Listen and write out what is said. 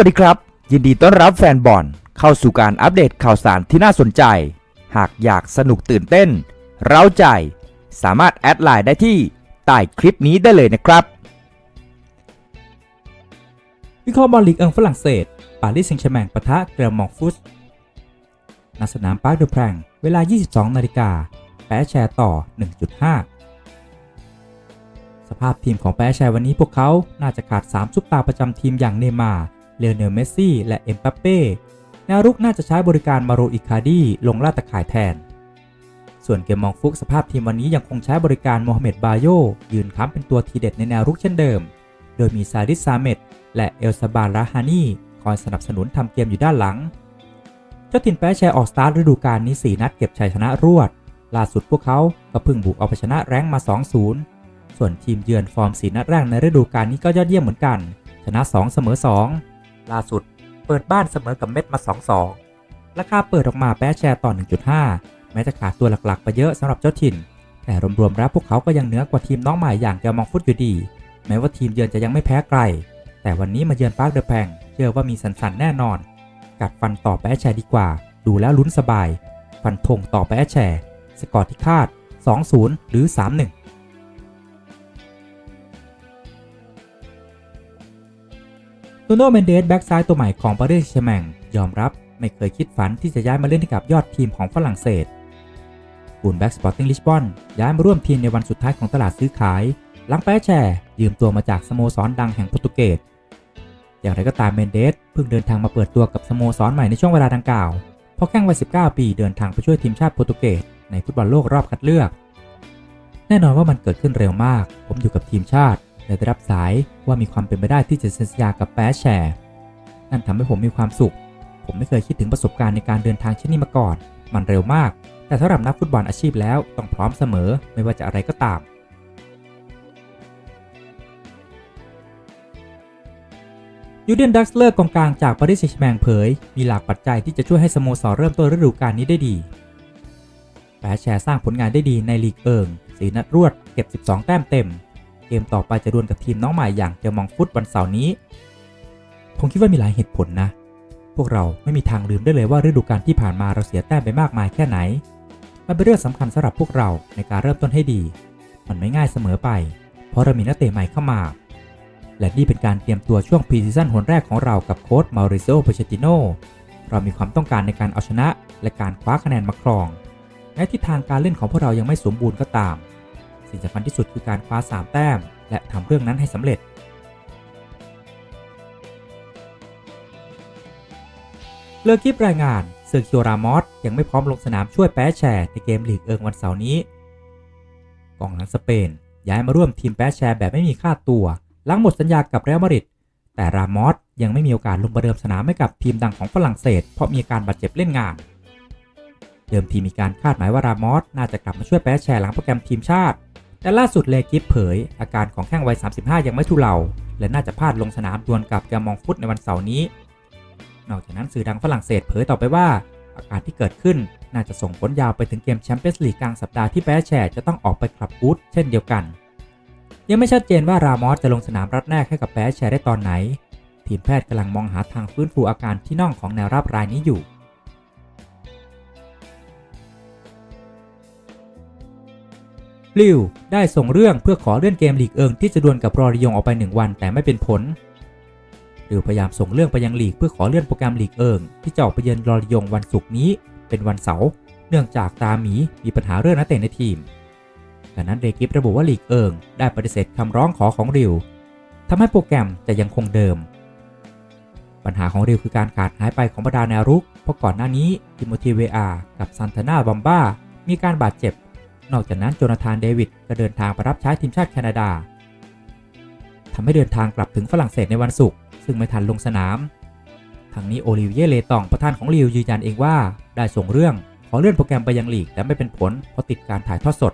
วัสดีครับ ยินดีต้อนรับแฟนบอลเข้าสู่การอัปเดตข่าวสารที่น่าสนใจ หากอยากสนุกตื่นเต้น เร้าใจ สามารถแอดไลน์ได้ที่ใต้คลิปนี้ได้เลยนะครับ วิเคราะห์บอลลีกเอิงฝรั่งเศส ปารีสแซงต์แชร์แมงปะทะเกรมองฟุตณสนามปาร์คเดอแพรงเวลา 22 นาฬิกาแปะแชร์ต่อ 1.5 สภาพทีมของแปะแชร์วันนี้พวกเขาน่าจะขาด 3 ซุปตาร์ประจำทีมอย่างเนมาร์ เลโอเนลเมสซี่ และเอ็มบัปเป้แนวรุกน่าจะใช้บริการมาโรอิคาดีลงลาดตะข่ายแทน ส่วนเกมมองฟุกสภาพทีมวันนี้ยังคงใช้บริการโมฮัมเหม็ดบาโยยืนค้ำเป็นตัวทีเด็ดในแนวรุกเช่นเดิม โดยมีซาดิสซาเมตและเอลซาบาราฮานีคอยสนับสนุนทำเกมอยู่ด้านหลัง เจ้าถิ่นแพ้แชร์ออกสตาร์ทฤดูกาลนี้ 4 นัดเก็บชัยชนะรวด ล่าสุดพวกเขาก็พิ่งบุกเอาไปชนะแรงมา 2-0 ส่วนทีมเยือนฟอร์ม 4 นัดแรกในฤดูกาลนี้ก็ยอดเยี่ยมเหมือนกัน ชนะ 2 เสมอ 2 ล่าสุดเปิดบ้านเสมอกับเม็ดมา 2-2 ราคาเปิดออกมาแพ้แชร์ต่อ 1.5 แม้จะขาดตัวหลักๆ ไปเยอะสำหรับเจ้าถิ่น แต่รวมๆแล้วพวกเขาก็ยังเหนือกว่าทีมน้องใหม่อย่างแกมองฟุตอยู่ดี แม้ว่าทีมเยือนจะยังไม่แพ้ใครแต่วันนี้มาเยือนปาร์คเดอะแพงเชื่อว่ามีสันสันแน่นอน กัดฟันต่อแปะแชร์ดีกว่า ดูแล้วลุ้นสบาย ฟันธงต่อแปะแชร์ สกอร์ที่คาด 2-0 หรือ 3-1 ตูโนเมนเดสแบ็กซ้ายตัวใหม่ของปารีสแซงต์แชมงยอมรับไม่เคยคิดฝันที่จะย้ายมาเล่นให้กับยอดทีมของฝรั่งเศสบูนแบ็กสปอร์ติ้งลิสบอนย้ายมาร่วมทีมในวันสุดท้ายของตลาดซื้อขาย หลังแปะแชร์ยืมตัวมาจากสโมสรดังแห่งโปรตุเกส อย่างไรก็ตามเมนเดสเพิ่งเดินทางมาเปิดตัวกับสโมสรใหม่ในช่วงเวลาดังกล่าว เพราะแข้งวัย 19 ปีเดินทางไปช่วยทีมชาติโปรตุเกสในฟุตบอลโลกรอบคัดเลือก แน่นอนว่ามันเกิดขึ้นเร็วมาก ผมอยู่กับทีมชาติ และได้รับสายว่ามีความเป็นไปได้ที่จะเซ็นสัญญากับแปะแชร์นั่นทำให้ผมมีความสุข ผมไม่เคยคิดถึงประสบการณ์ในการเดินทางเช่นนี้มาก่อน มันเร็วมาก แต่สำหรับนักฟุตบอลอาชีพแล้วต้องพร้อมเสมอไม่ว่าจะอะไรก็ตาม ยูเดนดักสเลอร์กองกลางจากปารีสแซงต์แชแมงเผย มีหลากปัจจัยที่จะช่วยให้สโมสรเริ่มต้นฤดูกาลนี้ได้ดีแปะแชร์สร้างผลงานได้ดีในลีกเอิงสีนัดรวด เก็บ 12 แต้มเต็ม เกมต่อไปจะดวลกับทีมน้องใหม่อย่างเจอมองฟุตวันเสาร์นี้ ผมคิดว่ามีหลายเหตุผลนะ พวกเราไม่มีทางลืมได้เลยว่าฤดูกาลที่ผ่านมาเราเสียแต้มไปมากมายแค่ไหน มันเป็นเรื่องสำคัญสำหรับพวกเราในการเริ่มต้นให้ดี มันไม่ง่ายเสมอไป เพราะเรามีนักเตะใหม่เข้ามา และนี่เป็นการเตรียมตัวช่วงพรีซีซั่นหนแรกของเรากับโค้ชมาริโซ p ป c ชติโนเรามีความต้องการในการเอาชนะ และการคว้าคะแนนมาครองแม้ทิศทางการเล่นของพวกเรายังไม่สมบูรณ์ก็ตาม สิ่งสำคัญที่สุดคือการคว้า 3 แต้ม และทำเรื่องนั้นให้สำเร็จ เลือกคลิปรายงานเซอร์คิโอรามอสยังไม่พร้อมลงสนามช่วยแปะแชร์ในเกมลีกเอิงวันเสาร์นี้ กองหลังสเปน ย้ายมาร่วมทีมแปะแชร์แบบไม่มีค่าตัว หลังหมดสัญญากับเรอัลมาดริดแต่รามอสยังไม่มีโอกาสลงประเดิมสนามให้กับทีมดังของฝรั่งเศส เพราะมีการบาดเจ็บเล่นงาน เดิมทีมีการคาดหมายว่ารามอสน่าจะกลับมาช่วยแปะแชร์หลังโปรแกรมทีมชาติ แต่ล่าสุดเลกิฟเผย อาการของแข้งวัย 35 ยังไม่ทุเลา และน่าจะพลาดลงสนามดวลกับแกมองฟุตในวันเสาร์นี้ นอกจากนั้นสื่อดังฝรั่งเศสเผยต่อไปว่า อาการที่เกิดขึ้นน่าจะส่งผลยาวไปถึงเกมแชมเปี้ยนส์ลีกกลางสัปดาห์ที่แปะแชร์จะต้องออกไปขับบูธเช่นเดียวกัน ยังไม่ชัดเจนว่ารามอสจะลงสนามรัดแรกให้กับแปะแชร์ได้ตอนไหน ทีมแพทย์กำลังมองหาทางฟื้นฟูอาการที่น่องของแนวรับรายนี้อยู่ ลิวได้ส่งเรื่องเพื่อขอเลื่อนเกมลีกเอิงที่จะดวลกับรอริยงออกไป 1 วันแต่ไม่เป็นผลลิวพยายามส่งเรื่องไปยังลีกเพื่อขอเลื่อนโปรแกรมลีกเอิงที่จะออกไปเยือนรอริยงวันศุกร์นี้ เป็นวันเสาร์เนื่องจากตาหมีมีปัญหาเรื่องนักเตะในทีมดังนั้นเรกิฟระบุว่าลีกเอิงได้ปฏิเสธคำร้องขอของริวทำให้โปรแกรมจะยังคงเดิม ปัญหาของริวคือการขาดหายไปของบรรดาแนวรุก เพราะก่อนหน้านี้ทิโมธีเวอากับซันตานาบัมบ้ามีการบาดเจ็บ นอกจากนั้นโจนาธานเดวิดก็เดินทางไปรับใช้ทีมชาติแคนาดาทำให้เดินทางกลับถึงฝรั่งเศสในวันศุกร์ซึ่งไม่ทันลงสนาม ทางนี้โอลิเวียเลตองประธานของลิวยืนยันเองว่า ได้ส่งเรื่องขอเลื่อนโปรแกรมไปยังลีกแต่ไม่เป็นผลเพราะติดการถ่ายทอดสด